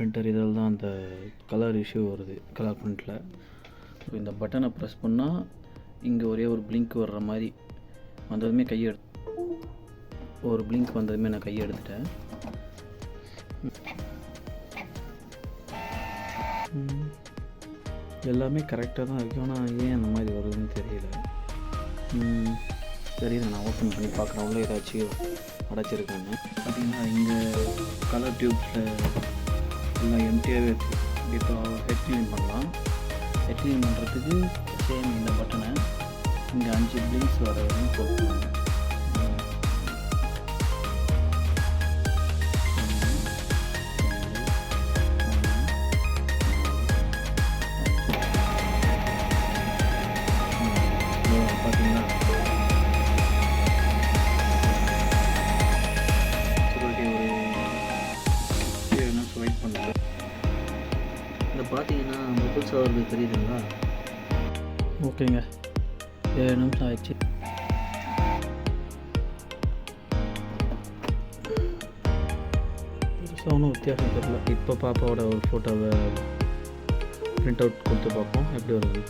Printer இதில் தான் அந்த கலர் இஷ்யூ வருது கலர் பிரிண்டில் ஸோ இந்த பட்டனை ப்ரெஸ் பண்ணால் இங்கே ஒரே ஒரு பிளிங்க் வர்ற மாதிரி வந்ததுமே கையை எடு ஒரு பிளிங்க் வந்ததுமே நான் கையை எடுத்துட்டேன். எல்லாமே கரெக்டாக தான் இருக்கும் ஆனால் ஏன் அந்த மாதிரி வருதுன்னு தெரியல. தெரியல. நான் ஓப்பன் பண்ணி பார்க்குறேன். உள்ள ஏதாச்சும் அடைச்சிருக்காங்க பார்த்தீங்கன்னா இங்கே கலர் டியூப்ஸில் இல்லை எம்டியாகவே இருக்குது இப்போ ஹெட் க்ளீன் பண்ணலாம். ஹெட் க்ளீன் பண்ணுறதுக்கு சேம் இந்த பட்டனை இங்கே அஞ்சு பிளிங்ஸ் வர வரையும் போட்டுருவாங்க பார்த்தீங்கன்னா முகுல் ஆகிறது தெரியுதுங்களா? ஓகேங்க. ஏழு நிமிஷம் ஆயிடுச்சு. பெருசாக ஒன்றும் வித்தியாசம் தெரியல. இப்போ பாப்பாவோட ஒரு ஃபோட்டோவை பிரிண்ட் அவுட் கொடுத்து பார்ப்போம். எப்படி வருது?